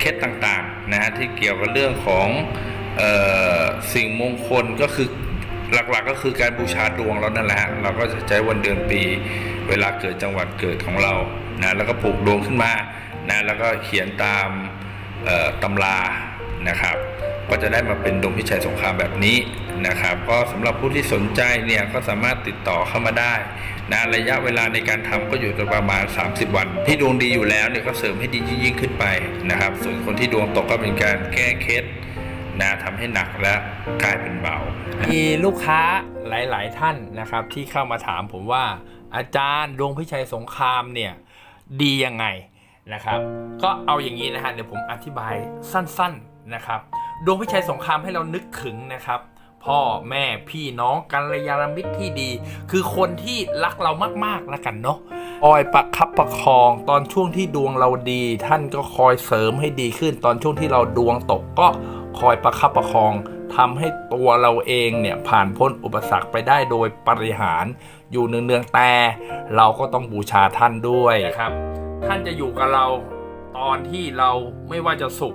เคล็ดต่างๆนะฮะที่เกี่ยวกับเรื่องของออสิ่งมงคลก็คือหลักๆก็คือการบูชาดวงเรานั่นแหละเราก็จะใช้วันเดือนปี เวลาเกิดจังหวัดเกิดของเรานะแล้วก็ปลูกดวงขึ้นมานะแล้วก็เขียนตามตำรา นะครับ ก็จะได้มาเป็นดวงพิชัยสงครามแบบนี้นะครับ ก็สำหรับผู้ที่สนใจเนี่ยก็สามารถติดต่อเข้ามาได้นะระยะเวลาในการทำก็อยู่ประมาณ 30 วัน ที่ดวงดีอยู่แล้วเนี่ยก็เสริมให้ดียิ่งขึ้นไปนะครับ ส่วนคนที่ดวงตกก็เป็นการแก้เคล็ดนะทำให้หนักและกลายเป็นเบา มีลูกค้าหลาย ๆ ท่านนะครับ ที่เข้ามาถามผมว่าอาจารย์ดวงพิชัยสงครามเนี่ยดียังไงนะครับ ก็เอาอย่างนี้นะฮะเดี๋ยวผมอธิบายสั้น ๆ นะครับดวงพิชัยสงครามให้เรานึกถึงนะครับพ่อแม่พี่น้องกัลยาณมิตรที่ดี คือคนที่รักเรามากๆแล้วกันเนาะคอยประคับประคองตอนช่วงที่ดวงเราดี ท่านก็คอยเสริมให้ดีขึ้น ตอนช่วงที่เราดวงตกก็คอยประคับประคองทำให้ตัวเราเองเนี่ยผ่านพ้นอุปสรรคไปได้โดยปริหารอยู่เนืองๆแต่เราก็ต้องบูชาท่านด้วยนะครับ ท่านจะอยู่กับเราตอนที่เราไม่ว่าจะสุข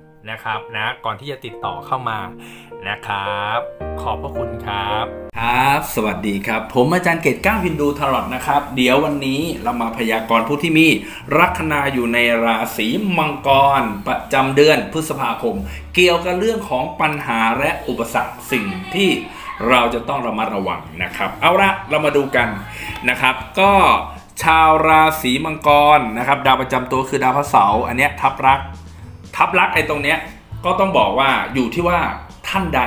นะครับนะก่อนที่จะติดต่อเข้ามานะครับ ขอบพระคุณครับ ครับ สวัสดีครับ ผมอาจารย์เกตก้าวฮินดูทารอตนะครับ เดี๋ยววันนี้เรามาพยากรณ์ผู้ที่มีลัคนาอยู่ในราศีมังกร ประจำเดือนพฤษภาคม เกี่ยวกับเรื่องของปัญหาและอุปสรรคสิ่งที่เราจะต้องระมัดระวังนะครับ เอาละเรามาดูกันนะครับ ก็ชาวราศีมังกรนะครับ ดาวประจำตัวคือดาวพระเสาร์อันนี้ทับรัก ทับลักษณ์ไอ้ตรงเนี้ยก็ต้องบอกว่าอยู่ที่ว่าท่านใด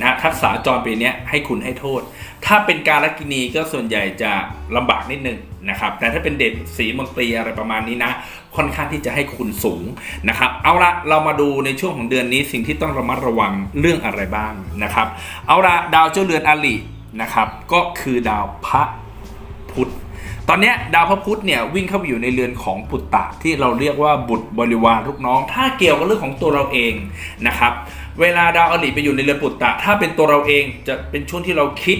นะทักษะจรปีเนี้ยให้คุณให้โทษ ถ้าเป็นการลกินีก็ส่วนใหญ่จะลำบากนิดนึงนะครับ แต่ถ้าเป็นเด็กสีมังกรีอะไรประมาณนี้นะ ค่อนข้างที่จะให้คุณสูงนะครับ เอาละเรามาดูในช่วงของเดือนนี้สิ่งที่ต้องระมัดระวังเรื่องอะไรบ้างนะครับ เอาละดาวเจ้าเรือนอลินะครับ ก็คือดาวพระพุธ ตอนนี้ดาวพระพุธเนี่ยวิ่งเข้าไปอยู่ในเรือนของปุตตะที่เราเรียกว่าบุตรบริวารลูกน้อง ถ้าเกี่ยวกับเรื่องของตัวเราเองนะครับ เวลาดาวอลิไปอยู่ในเรือนปุตตะ ถ้าเป็นตัวเราเองจะเป็นช่วงที่เราคิด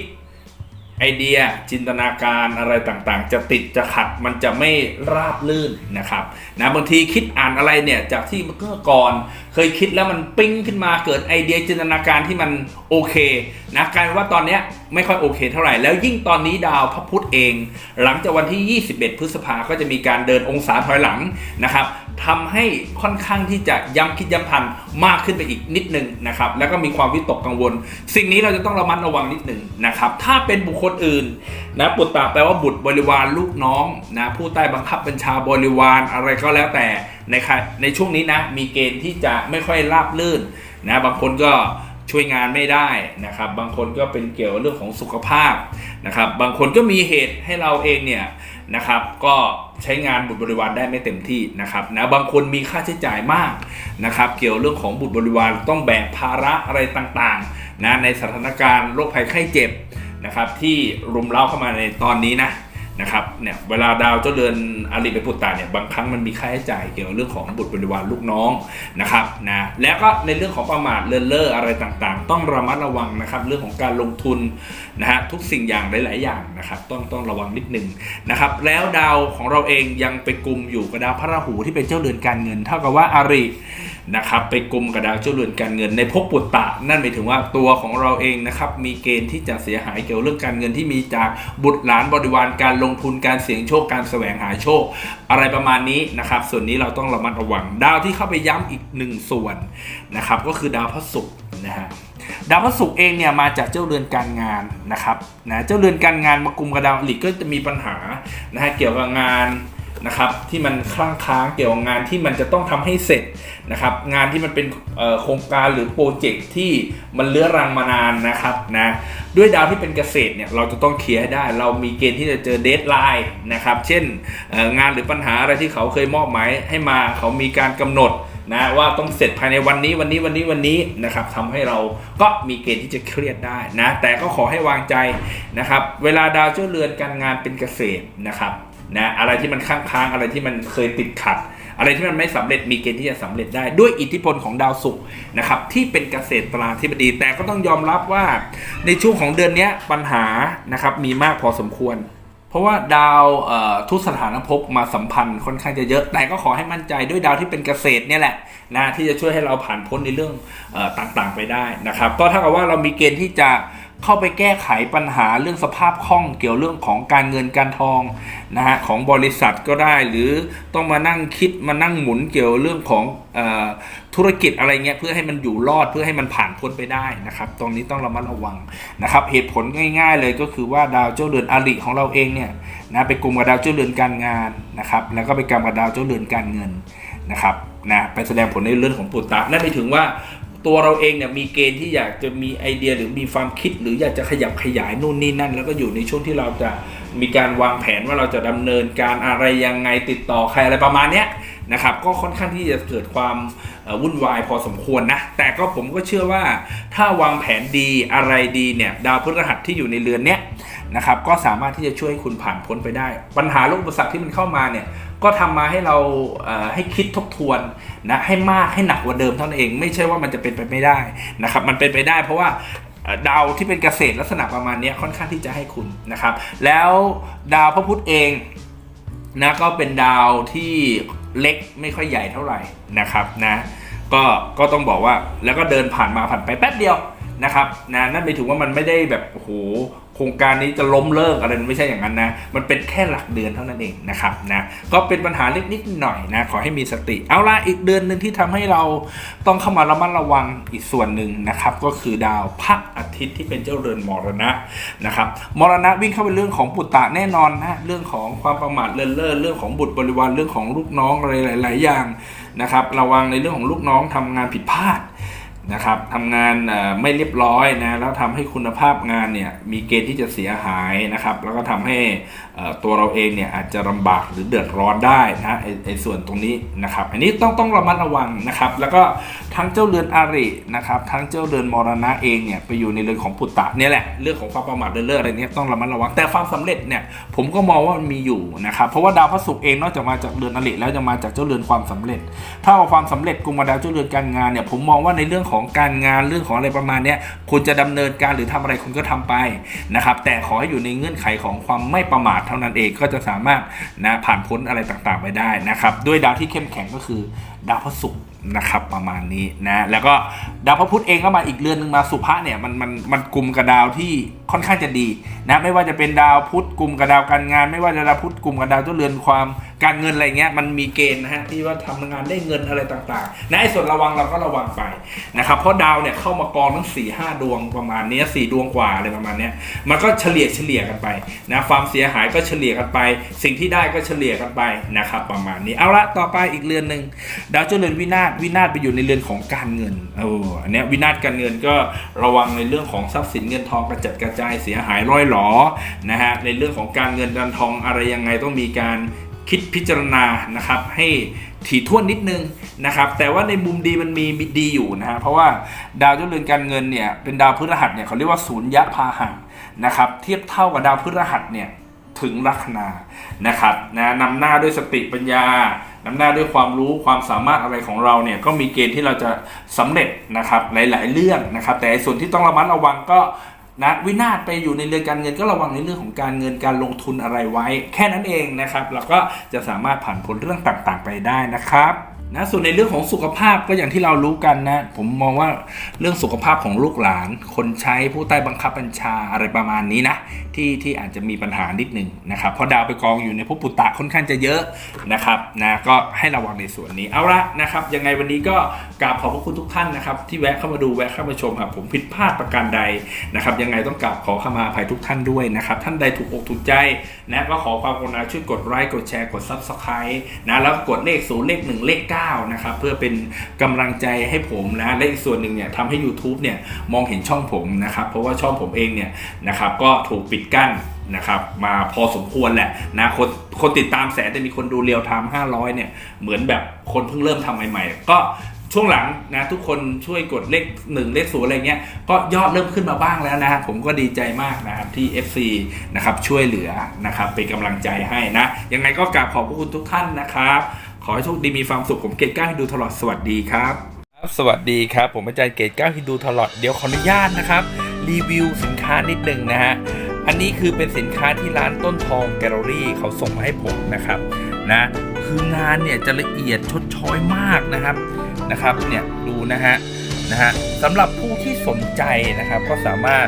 ไอเดียจินตนาการอะไรต่างๆ จะติดจะขัดมันจะไม่ราบลื่นนะครับนะบางทีคิดอ่านอะไรเนี่ยจากที่เมื่อก่อน เคยคิดแล้วมันปิ้งขึ้นมาเกิดไอเดียจินตนาการที่มันโอเคนะกลายเป็นว่าตอนเนี้ยไม่ค่อยโอเคเท่าไหร่แล้วยิ่งตอนนี้ดาวพระพุธเอง หลังจากวันที่ 21 พฤษภาก็จะมีการเดินองศาถอยหลังนะครับ ทำให้ค่อนข้างที่จะย้ำคิดย้ำทันมากขึ้นไปอีกนิดนึงนะครับแล้วก็มีความวิตกกังวล สิ่งนี้เราจะต้องระมัดระวังนิดนึงนะครับถ้าเป็นบุคคลอื่นนะปุตตะแปลว่าบุตรบริวารลูกน้องนะผู้ใต้บังคับบัญชาบริวารอะไรก็แล้วแต่ในคในช่วงนี้นะมีเกณฑ์ที่จะไม่ค่อยราบลื่นนะบางคนก็ช่วยงานไม่ได้นะครับ บางคนก็เป็นเกี่ยวกับเรื่องของสุขภาพนะครับ บางคนก็มีเหตุให้เราเองเนี่ย นะครับ ก็ใช้งานบุตรบริวารได้ไม่เต็มที่นะครับนะบางคนมีค่าใช้จ่ายมากนะครับ เกี่ยวเรื่องของบุตรบริวารต้องแบกภาระอะไรต่างๆนะในสถานการณ์โรคภัยไข้เจ็บนะครับที่รุมเร้าเข้ามาในตอนนี้นะ นะครับเนี่ยเวลาดาวเจ้าเรือนอริเป็นปุตตะเนี่ยบางครั้งมันมีค่าใช้จ่ายเกี่ยวกับเรื่องของบุตรบริวารลูกน้องนะครับนะแล้วก็ในเรื่องของประมาทเลินเล่ออะไรต่างๆ ต้องระมัดระวังนะครับเรื่องของการลงทุนนะฮะทุกสิ่งอย่างหลาย ๆ อย่างนะครับต้องต้องระวังนิดนึงนะครับแล้วดาวของเราเองยังไปกลุ่มอยู่กับดาวพระราหูที่เป็นเจ้าเรือนการเงิน เท่ากับว่าอาริ นะครับไปกลุ่มกับดาวเจ้าเรือนการเงินในภพปุตตะ นั่นหมายถึงว่าตัวของเราเองนะครับมีเกณฑ์ที่จะเสียหายเกี่ยวเรื่องการเงินที่มีจากบุตรหลานบริวารการลงทุนการเสี่ยงโชคการแสวงหาโชค อะไรประมาณนี้นะครับส่วนนี้เราต้องระมัดระวัง ดาวที่เข้าไปย้ำอีกหนึ่งส่วนนะครับก็คือดาวพระศุกร์นะฮะดาวพระศุกร์เองเนี่ยมาจากเจ้าเรือนการงานนะครับนะเจ้าเรือนการงานมากุมกับดาวอลิกก็จะมีปัญหานะฮะเกี่ยวกับงาน นะครับที่มันคลั่งค้างเกี่ยวกับงานที่มันจะต้องทำให้เสร็จนะครับงานที่มันเป็นโครงการหรือโปรเจกต์ที่มันเลื้อรังมานานนะครับนะด้วยดาวที่เป็นเกษตรเนี่ยเราจะต้องเคลียร์ให้ได้ เรามีเกณฑ์ที่จะเจอเดทไลน์นะครับเช่นงานหรือปัญหาอะไรที่เขาเคยมอบหมายให้มาเขามีการกำหนดนะว่าต้องเสร็จภายในวันนี้วันนี้วันนี้วันนี้นะครับทำให้เราก็มีเกณฑ์ที่จะเครียดได้นะแต่ก็ขอให้วางใจนะครับเวลาดาวเจ้าเรือนการงานเป็นเกษตรนะครับ นะอะไรที่มันค้างค้างอะไรที่มันเคยติดขัด อะไรที่มันไม่สำเร็จมีเกณฑ์ที่จะสำเร็จได้ด้วยอิทธิพลของดาวศุกร์นะครับที่เป็นเกษตรตราธิบดี แต่ก็ต้องยอมรับว่าในช่วงของเดือนนี้ปัญหานะครับมีมากพอสมควรเพราะว่าดาวทุกสถานภพมาสัมพันธ์ค่อนข้างจะเยอะ แต่ก็ขอให้มั่นใจด้วยดาวที่เป็นเกษตรเนี่ยแหละนะที่จะช่วยให้เราผ่านพ้นในเรื่องอต่างๆไปได้นะครับ ก็เท่ากับว่าเรามีเกณฑ์ที่จะ เข้าไปแก้ไขปัญหาเรื่องสภาพคล่องเกี่ยวเรื่องของการเงินการทองนะฮะของบริษัทก็ได้หรือต้องมานั่งคิดมานั่งหมุนเกี่ยวเรื่องของออธุรกิจอะไรเงี้ยเพื่อให้มันอยู่รอดเพื่อให้มันผ่านพ้นไปได้นะครับ ตรงนี้ต้องระมัดระวังนะครับเหตุผลง่ายๆเลยก็คือว่าดาวเจ้าเรือนอริของเราเองเนี่ยนะไปกลุ่มกับดาวเจ้าเรือนการงานนะครับแล้วก็ไปกรรมกับดาวเจ้าเรือนการเงินนะครับนะไปแสดงผลในเรื่องของปุตตะนั่นหมายถึงว่า ตัวเราเองเนี่ยมีเกณฑ์ที่อยากจะมีไอเดียหรือมีความคิด หรืออยากจะขยับขยายนู่นนี่นั่น แล้วก็อยู่ในช่วงที่เราจะมีการวางแผนว่าเราจะดำเนินการอะไรยังไงติดต่อใครอะไรประมาณเนี้ยนะครับก็ค่อนข้างที่จะเกิดความวุ่นวายพอสมควรนะ แต่ก็ผมก็เชื่อว่าถ้าวางแผนดีอะไรดีเนี่ยดาวพฤหัสที่อยู่ในเรือนเนี้ย นะครับก็สามารถที่จะช่วยให้คุณผ่านพ้นไปได้ ปัญหาโรคอุปสรรคที่มันเข้ามาเนี่ยก็ทำมาให้เราให้คิดทบทวนนะให้มากให้หนักกว่าเดิมเท่านั้นเอง ไม่ใช่ว่ามันจะเป็นไปไม่ได้นะครับมันเป็นไปได้เพราะว่าดาวที่เป็นเกษตรลักษณะประมาณนี้ค่อนข้างที่จะให้คุณนะครับ แล้วดาวพระพุธเองนะก็เป็นดาวที่เล็กไม่ค่อยใหญ่เท่าไหร่นะครับนะก็ก็ต้องบอกว่าแล้วก็เดินผ่านมาผ่านไปแป๊บเดียวนะครับนะนั่นหมายถึงว่ามันไม่ได้แบบโอ้โห ครงการนี้จะล้มเลิกอะไรไม่ใช่อย่างนั้นนะ มันเป็นแค่หลักเดือนเท่านั้นเองนะครับนะก็เป็นปัญหาเล็กนิดหน่อยนะขอให้มีสติ เอาละอีกเดือนหนึ่งที่ทำให้เราต้องเข้ามาระมัดระวังอีกส่วนหนึ่งนะครับก็คือดาวพระอาทิตย์ที่เป็นเจ้าเรือนมรณะนะครับมรณะวิ่งเข้าไปเรื่องของปุตตะแน่นอนนะเรื่องของความประมาทเลินเล่อเรื่องของบุตรบริวารเรื่องของลูกน้องอะไรหลาย ๆ อย่างนะครับระวังในเรื่องของลูกน้องทำงานผิดพลาด นะครับทำงานไม่เรียบร้อยนะแล้วทำให้คุณภาพงานเนี่ยมีเกณฑ์ที่จะเสียหายนะครับ แล้วก็ทำให้ตัวเราเองเนี่ยอาจจะลำบากหรือเดือดร้อนได้นะไอไอส่วนตรงนี้นะครับ อันนี้ต้องต้องระมัดระวังนะครับ แล้วก็ทั้งเจ้าเรือนอารินะครับ ทั้งเจ้าเรือนมรณะเองเนี่ยไปอยู่ในเรือนของปุตตะเนี่ยแหละเรื่องของความประมาทเลินเล่ออะไรเนี่ยต้องระมัดระวังแต่ความสำเร็จเนี่ยผมก็มองว่ามันมีอยู่นะครับเพราะว่าดาวพระศุกร์เองนอกจากมาจากเรือนอริแล้วจะมาจากเจ้าเรือนความสำเร็จ ถ้าเอาความสำเร็จกลุ่มดาวเจ้าเรือนการงานเนี่ยผมมองว่าในเรื่องของการงานเรื่องของอะไรประมาณเนี้ยคุณจะดำเนินการหรือทำอะไรคุณก็ทำไปนะครับแต่ขอให้อยู่ในเงื่อนไขของความไม่ประมาทเท่านั้นเองก็จะสามารถนะผ่านพ้นอะไรต่างๆไปได้นะครับด้วยดาวที่เข้มแข็งก็คือดาวพระศุกร์นะครับประมาณนี้นะแล้วก็ดาวพระพุธเองก็มาอีกเรือนหนึ่งมาสุภะเนี่ยมันมันมันกลุ่มกับดาวที่ ค่อนข้างจะดีนะไม่ว่าจะเป็นดาวพุธกลุ่มกับดาวการงาน ไม่ว่าจะดาวพุธกลุ่มกับดาวเจ้าเรือนความการเงินอะไรเงี้ยมันมีเกณฑ์นะฮะที่ว่าทำงานได้เงินอะไรต่างๆนะไอ้ส่วนระวังเราก็ระวังไปนะครับเพราะดาวเนี่ยเข้ามากองทั้ง4ี่ห้าดวงประมาณนี้สี่ดวงกว่าอะไรประมาณนี้มันก็เฉลี่ยเฉลี่ยกันไปนะความเสียหายก็เฉลี่ยกันไป สิ่งที่ได้ก็เฉลี่ยกันไปนะครับประมาณนี้เอาละต่อไปอีกเรือนหนึ่งดาวเจ้าเรือนวินาศวินาศไปอยู่ในเรือนของการเงินโอ้อันนี้วินาศการเงินก็ระวังในเรื่องของทรัพย์สินเงินทองกระจัดกระจายเสียหายร่อยหลอนะฮะในเรื่องของการเงินการทองอะไรยังไงต้องมีการคิดพิจารณานะครับให้ถี่ถ้วนนิดนึงนะครับแต่ว่าในมุมดีมันมีดีอยู่นะฮะเพราะว่าดาวเจ้าเรือนการเงินเนี่ยเป็นดาวพฤหัสเนี่ยเขาเรียกว่าศูนย์ยะพาหะนะครับเทียบเท่ากับดาวพฤหัสเนี่ยถึงลัคนานะครับนะนำหน้าด้วยสติปัญญานำหน้าด้วยความรู้ความสามารถอะไรของเราเนี่ยก็มีเกณฑ์ที่เราจะสำเร็จนะครับหลาย ๆ เรื่องนะครับแต่ส่วนที่ต้องระมัดระวังก็ นะวินาศไปอยู่ในเรื่องการเงินก็ระวังในเรื่องของการเงินการลงทุนอะไรไว้ แค่นั้นเองนะครับเราก็จะสามารถผ่านพ้นเรื่องต่างๆ ไปได้นะครับนะส่วนในเรื่องของสุขภาพก็อย่างที่เรารู้กันนะ ผมมองว่าเรื่องสุขภาพของลูกหลาน คนใช้ผู้ใต้บังคับบัญชาอะไรประมาณนี้นะที่ที่อาจจะมีปัญหานิดหนึ่งนะครับเพราะดาวไปกองอยู่ในภพปุตตะค่อนข้างจะเยอะนะครับนะก็ให้ระวังในส่วนนี้เอาละนะครับยังไงวันนี้ก็กราบขอบพระคุณทุกท่านนะครับที่แวะเข้ามาดูแวะเข้ามาชมครับผมผิดพลาดประการใดนะครับยังไงต้องกราบขอขมาอภัยทุกท่านด้วยนะครับท่านใดถูกอกถูกใจนะก็ขอความกรุณาช่วยกดไลค์กดแชร์กด Subscribe นะแล้วกดเลขศูนย์เลขหนึ่งเลขเก้านะครับเพื่อเป็นกำลังใจให้ผมนะและอีกส่วนหนึ่งเนี่ยทำให้ YouTube เนี่ยมองเห็นช่องผมนะครับเพราะว่าช่องผมเองเนี่ยนะครับก็ถูกปิดกั้นนะครับมาพอสมควรแหละนะคนคนติดตามแสนแต่มีคนดูเรียวไทม์500 เนี่ย เหมือนแบบคนเพิ่งเริ่มทำใหม่ๆ ก็ช่วงหลังนะทุกคนช่วยกดเลขหนึ่งเลขศูนย์อะไรเงี้ยก็ยอดเริ่มขึ้นมาบ้างแล้วนะผมก็ดีใจมากนะครับที่ FC นะครับช่วยเหลือนะครับเป็นกำลังใจให้นะ ยังไงก็กราบขอบพระคุณทุกท่านนะครับ ขอให้โชคดีมีความสุขผมเกตก้าให้ดูตลอดสวัสดีครับสวัสดีครับ ผมอาจารย์เกตก้าวฮิดูทลอดเดี๋ยวขออนุญาตนะครับ รีวิวสินค้านิดหนึ่งนะฮะ อันนี้คือเป็นสินค้าที่ร้านต้นทองแกลเลอรี่เขาส่งมาให้ผมนะครับนะคืองานเนี่ยจะละเอียดชดช้อยมากนะครับนะครับเนี่ยดูนะฮะนะฮะสำหรับผู้ที่สนใจนะครับก็สามารถ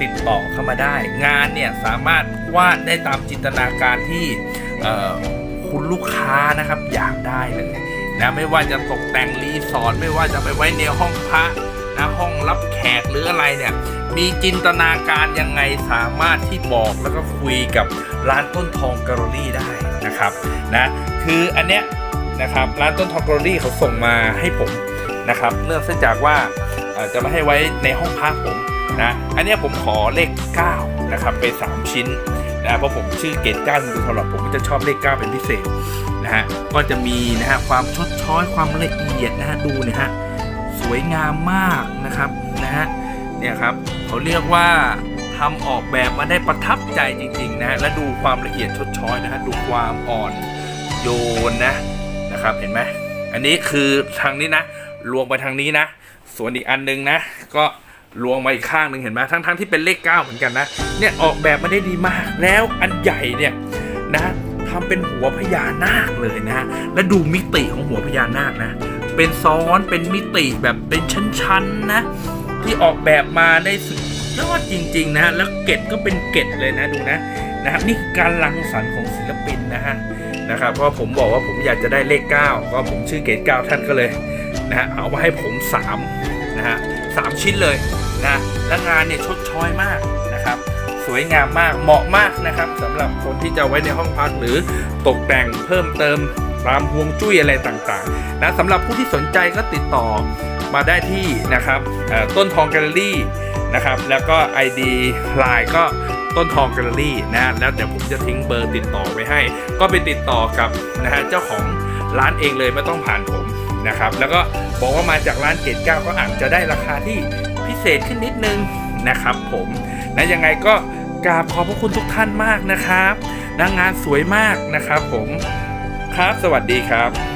ติดต่อเข้ามาได้ งานเนี่ยสามารถวาดได้ตามจินตนาการที่คุณลูกค้านะครับอยากได้เลยนะไม่ว่าจะตกแต่งรีสอร์ทไม่ว่าจะไปไว้ในห้องพระนะห้องรับแขกหรืออะไรเนี่ย มีจินตนาการยังไงสามารถที่บอกแล้วก็คุยกับร้านต้นทองแกลเลอรี่ได้นะครับนะคืออันเนี้ยนะครับร้านต้นทองแกลเลอรี่เขาส่งมาให้ผมนะครับเนื่องจากว่าจะมาให้ไว้ในห้องพักผมนะอันเนี้ยผมขอเลข9นะครับเป็น3ชิ้นนะเพราะผมชื่อเกตก้าดูตลอดผมก็จะชอบเลข 9 เป็นพิเศษนะฮะก็จะมีนะฮะความชดช้อยความละเอียดนะฮะดูนะฮะสวยงามมากนะครับนะฮะ เนี่ยครับเขาเรียกว่าทำออกแบบมาได้ประทับใจจริงๆนะและดูความละเอียดชดช้อยนะฮะดูความอ่อนโยนนะนะครับเห็นไหมอันนี้คือทางนี้นะลวงไปทางนี้นะ ส่วนอีกอันหนึงนะ ก็ลวงมาอีกข้างหนึ่งเห็นไหมทั้งๆที่เป็นเลข 9 เหมือนกันนะ เนี่ยออกแบบมาได้ดีมาก แล้วอันใหญ่เนี่ยนะทำเป็นหัวพญานาคเลยนะฮะและดูมิติของหัวพญานาคนะ เป็นซ้อนเป็นมิติแบบเป็นชั้นๆนะ ที่ออกแบบมาได้สุดยอดจริง ๆนะฮะแล้วเกตก็เป็นเกตเลยนะดูนะนะครับนี่คือการรังสรรค์ของศิลปินนะฮะนะครับเพราะผมบอกว่าผมอยากจะได้เลข 9 ก็ผมชื่อเกต9ท่านก็เลยนะฮะเอามาให้ผม3นะฮะสามชิ้นเลยนะและงานเนี่ยชดช้อยมากนะครับสวยงามมากเหมาะมากนะครับสำหรับคนที่จะไว้ในห้องพักหรือตกแต่งเพิ่มเติม ตามฮวงจุ้ยอะไรต่างๆนะสำหรับผู้ที่สนใจก็ติดต่อมาได้ที่นะครับต้นทองแกลเลอรี่นะครับแล้วก็ ID Line ก็ต้นทองแกลเลอรี่นะแล้วเดี๋ยวผมจะทิ้งเบอร์ติดต่อไว้ให้ ก็ไปติดต่อกับนะฮะเจ้าของร้านเองเลยไม่ต้องผ่านผมนะครับแล้วก็บอกว่ามาจากร้านเกตเก้าก็อาจจะได้ราคาที่พิเศษขึ้นนิดนึงนะครับผมนะยังไงก็กราบขอบพระคุณทุกท่านมากนะครับนางงานสวยมากนะครับผม ครับ สวัสดีครับ